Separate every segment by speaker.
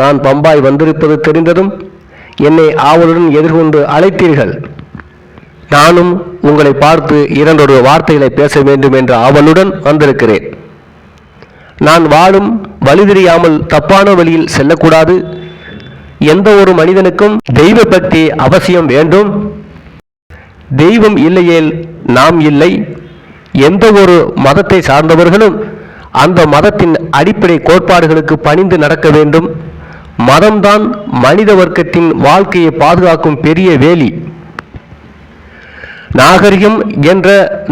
Speaker 1: நான் பம்பாய் வந்திருப்பது தெரிந்ததும் என்னை ஆவலுடன் எதிர்கொண்டு அழைத்தீர்கள். நானும் உங்களை பார்த்து இரண்டொரு வார்த்தைகளை பேச வேண்டும் என்ற ஆவலுடன் வந்திருக்கிறேன். நான் வாழும் வழி தெரியாமல் தப்பான வழியில் செல்லக்கூடாது. எந்த ஒரு மனிதனுக்கும் தெய்வ பக்தி அவசியம் வேண்டும். தெய்வம் இல்லையேல் நாம் இல்லை. எந்த ஒரு மதத்தை சார்ந்தவர்களும் அந்த மதத்தின் அடிப்படை கோட்பாடுகளுக்கு பணிந்து நடக்க வேண்டும். மதம்தான் மனித வர்க்கத்தின் வாழ்க்கையை பாதுகாக்கும் பெரிய வேலி. நாகரிகம் என்ற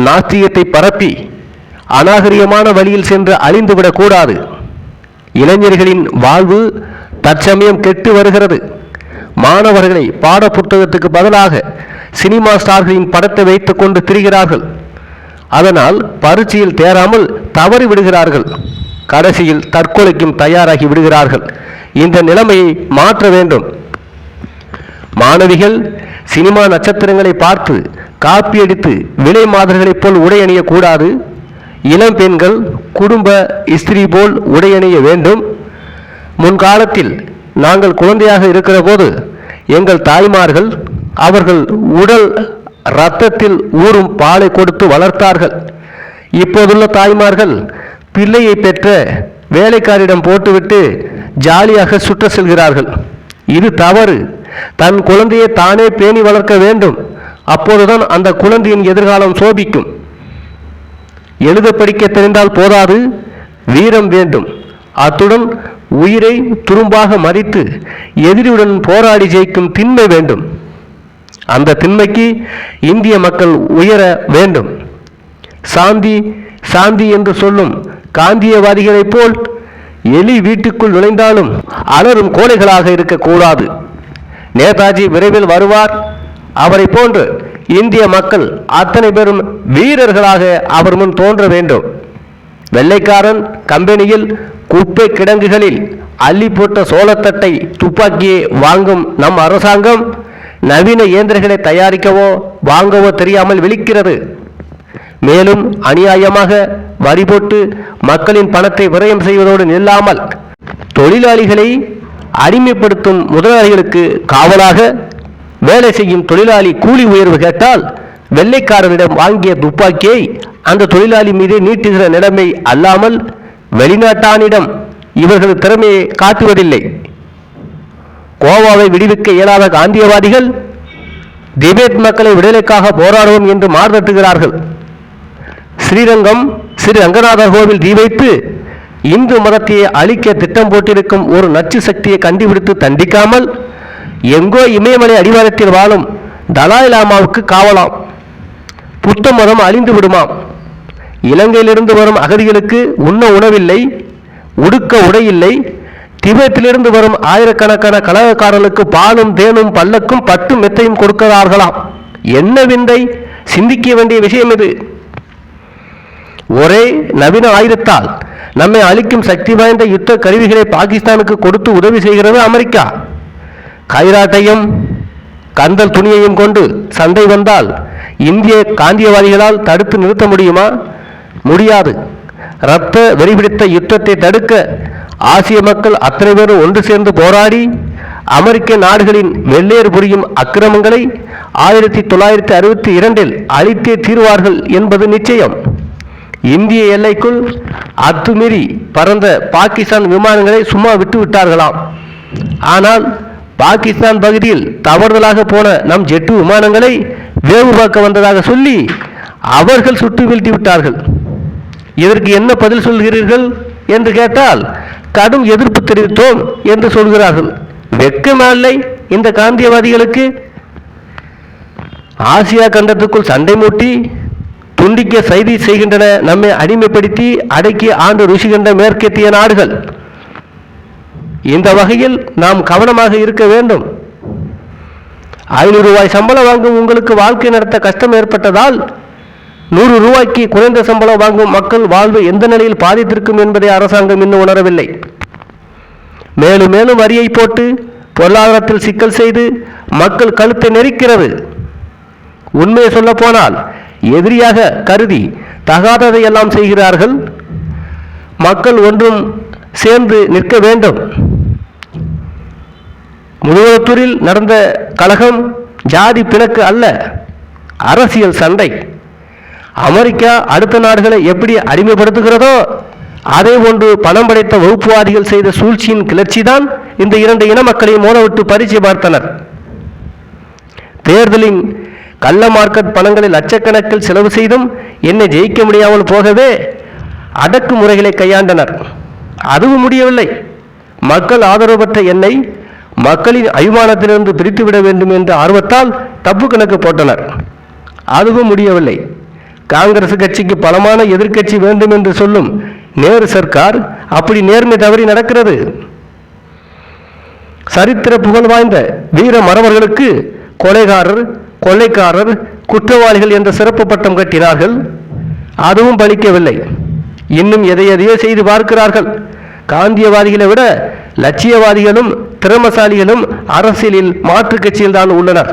Speaker 1: நாஸ்திகத்தை பரப்பி அநாகரிகமான வழியில் சென்று அழிந்துவிடக்கூடாது இளைஞர்களின் வாழ்வு தற்சமயம் கெட்டு வருகிறது. மாணவர்களை பாட புத்தகத்துக்கு பதிலாக சினிமா ஸ்டார்களின் படத்தை வைத்துக் கொண்டு திரிகிறார்கள். அதனால் பரீட்சையில் தேராமல் தவறி விடுகிறார்கள். கடைசியில் தற்கொலைக்கும் தயாராகி விடுகிறார்கள். இந்த நிலைமையை மாற்ற வேண்டும். மாணவிகள் சினிமா நட்சத்திரங்களை பார்த்து காப்பியடித்து விலை மாதர்களைப் போல் உடை அணியக்கூடாது. இளம் பெண்கள் குடும்ப இஸ்திரி போல் உடையணிய வேண்டும். முன்காலத்தில் நாங்கள் குழந்தையாக இருக்கிற போது எங்கள் தாய்மார்கள் அவர்கள் உடல் இரத்தத்தில் ஊறும் பாலை கொடுத்து வளர்த்தார்கள். இப்போதுள்ள தாய்மார்கள் பிள்ளையை பெற்ற வேலைக்காரிடம் போட்டுவிட்டு ஜாலியாக சுற்ற செல்கிறார்கள். இது தவறு. தன் குழந்தையை தானே பேணி வளர்க்க வேண்டும். அப்போதுதான் அந்த குழந்தையின் எதிர்காலம் சோபிக்கும். எழுத படிக்க தெரிந்தால் போதாது. வீரம் வேண்டும். அத்துடன் உயிரை துரும்பாக மறித்து எதிரியுடன் போராடி ஜெயிக்கும் திண்மை வேண்டும். அந்த திண்மைக்கு இந்திய மக்கள் உயர வேண்டும். சாந்தி சாந்தி என்று சொல்லும் காந்தியவாதிகளைப் போல் எலி வீட்டுக்குள் நுழைந்தாலும் அலரும் கோழைகளாக இருக்கக்கூடாது. நேதாஜி விரைவில் வருவார். அவரை போன்று இந்திய மக்கள் அத்தனை பேரும் வீரர்களாக அவர் முன் தோன்ற வேண்டும். வெள்ளைக்காரன் கம்பெனியில் குப்பை கிடங்குகளில் அள்ளி போட்ட சோளத்தட்டை துப்பாக்கியை வாங்கும் நம் அரசாங்கம் நவீன இயந்திரங்களை தயாரிக்கவோ வாங்கவோ தெரியாமல் விழிக்கிறது. மேலும் அநியாயமாக வரி போட்டு மக்களின் பணத்தை விரயம் செய்வதோடு நில்லாமல் தொழிலாளிகளை அடிமைப்படுத்தும் முதலாளிகளுக்கு காவலாக வேலை செய்யும் தொழிலாளி கூலி உயர்வு கேட்டால் வெள்ளைக்காரனிடம் வாங்கிய துப்பாக்கியை அந்த தொழிலாளி மீது நீட்டுகிற நிலைமை அல்லாமல் வெளிநாட்டானிடம் இவர்கள் திறமையை காட்டுவதில்லை. கோவாவை விடுவிக்க இயலாத காந்தியவாதிகள் திபேத் மக்களை விடுதலைக்காக போராடுவோம் என்று மார்தட்டுகிறார்கள். ஸ்ரீரங்கம் ஸ்ரீ ரங்கநாதர் கோவில் தீ வைத்து இந்து மதத்தையே அழிக்க திட்டம் போட்டிருக்கும் ஒரு நச்சு சக்தியை கண்டுபிடித்து தண்டிக்காமல் எங்கோ இமயமலை அடிவாரத்தில் வாழும் தலாய் லாமாவுக்கு காவலாம். புத்த மதம் அழிந்து விடுமாம். இலங்கையிலிருந்து வரும் அகதிகளுக்கு உண்ண உணவில்லை உடுக்க உடையில்லை திபெத்திலிருந்து வரும் ஆயிரக்கணக்கான கலகக்காரர்களுக்கு பாலும் தேனும் பல்லக்கும் பட்டும் மெத்தையும் கொடுக்கிறார்களாம். என்ன விந்தை? சிந்திக்க வேண்டிய விஷயம் இது. ஒரே நவீன ஆயுதத்தால் நம்மை அழிக்கும் சக்தி வாய்ந்த யுத்த கருவிகளை பாகிஸ்தானுக்கு கொடுத்து உதவி செய்கிறது அமெரிக்கா. கைராட்டையும் கந்தல் துணியையும் கொண்டு சண்டை வந்தால் இந்திய காந்தியவாதிகளால் தடுத்து நிறுத்த முடியுமா? முடியாது. இரத்த வெறிபிடித்த யுத்தத்தை தடுக்க ஆசிய மக்கள் அத்தனை பேரும் ஒன்று சேர்ந்து போராடி அமெரிக்க நாடுகளின் வெள்ளையர் புரியும் அக்கிரமங்களை ஆயிரத்தி தொள்ளாயிரத்தி அறுபத்தி இரண்டில் அழித்தே தீர்வார்கள் என்பது நிச்சயம். இந்திய எல்லைக்குள் அத்துமீறி பறந்த பாகிஸ்தான் விமானங்களை சும்மா விட்டு விட்டார்களாம். ஆனால் பாகிஸ்தான் பகுதியில் தவறுதலாக போன நம் ஜெட்டு விமானங்களை வேவு பார்க்க வந்ததாக சொல்லி அவர்கள் சுட்டு வீழ்த்தி விட்டார்கள். இதற்கு என்ன பதில் சொல்கிறீர்கள் என்று கேட்டால் கடும் எதிர்ப்பு தெரிவித்தோம் என்று சொல்கிறார்கள். வெக்கமில்லை இந்த காந்தியவாதிகளுக்கு ஆசியா கண்டத்துக்குள் சண்டை மூட்டி துண்டிக்க செய்தி செய்கின்றன. நம்மை அடிமைப்படுத்தி அடக்கி ஆண்டு ருசிகின்ற மேற்கத்திய நாடுகள். இந்த வகையில் நாம் கவனமாக இருக்க வேண்டும். ஐநூறு ரூபாய் சம்பளம் வாங்கும் உங்களுக்கு வாழ்க்கை நடத்த கஷ்டம் ஏற்பட்டதால் நூறு ரூபாய்க்கு குறைந்த சம்பளம் வாங்கும் மக்கள் வாழ்வு எந்த நிலையில் பாதித்திருக்கும் என்பதை அரசாங்கம் இன்னும் உணரவில்லை. மேலும் மேலும் வரியை போட்டு பொருளாதாரத்தில் சிக்கல் செய்து மக்கள் கழுத்தை நெரிக்கிறது. உண்மையை சொல்லப்போனால் எதிரியாக கருதி தகாததை எல்லாம் செய்கிறார்கள். மக்கள் ஒன்றும் சேர்ந்து நிற்க வேண்டும். முழுவத்தூரில் நடந்த கழகம் ஜாதி பிணக்கு அல்ல அரசியல் சண்டை. அமெரிக்கா அடுத்த நாடுகளை எப்படி அடிமைப்படுத்துகிறதோ அதே போன்று பணம் படைத்த வகுப்புவாதிகள் செய்த சூழ்ச்சியின் கிளர்ச்சிதான் இந்த இரண்டு இன மக்களையும் மோதவிட்டு பரிச்சை பார்த்தனர் தேர்தலின் கள்ள மார்க்கெட் பணங்களை லட்சக்கணக்கில் செலவு செய்தும் என்னை ஜெயிக்க முடியாமல் போகவே அடக்கு முறைகளை கையாண்டனர். அதுவும் முடியவில்லை. மக்கள் ஆதரவு பெற்ற என்னை மக்களின் அபிமானத்திலிருந்து பிரித்துவிட வேண்டும் என்ற ஆர்வத்தால் தப்பு கணக்கு போட்டனர். அதுவும் முடியவில்லை. காங்கிரஸ் கட்சிக்கு பலமான எதிர்க்கட்சி வேண்டும் என்று சொல்லும் நேரு சர்க்கார் அப்படி நேர்மை தவறி நடக்கிறது. சரித்திர புகழ் வாய்ந்த வீர மரபர்களுக்கு கொலைகாரர் கொள்ளைக்காரர் குற்றவாளிகள் என்ற சிறப்பு பட்டம் கட்டினார்கள். அதுவும் பலிக்கவில்லை. இன்னும் எதை எதையோ செய்து பார்க்கிறார்கள். காந்தியவாதிகளை விட லட்சியவாதிகளும் திறமசாலிகளும் அரசியலில் மாற்றுக் கட்சியில் தான் உள்ளனர்.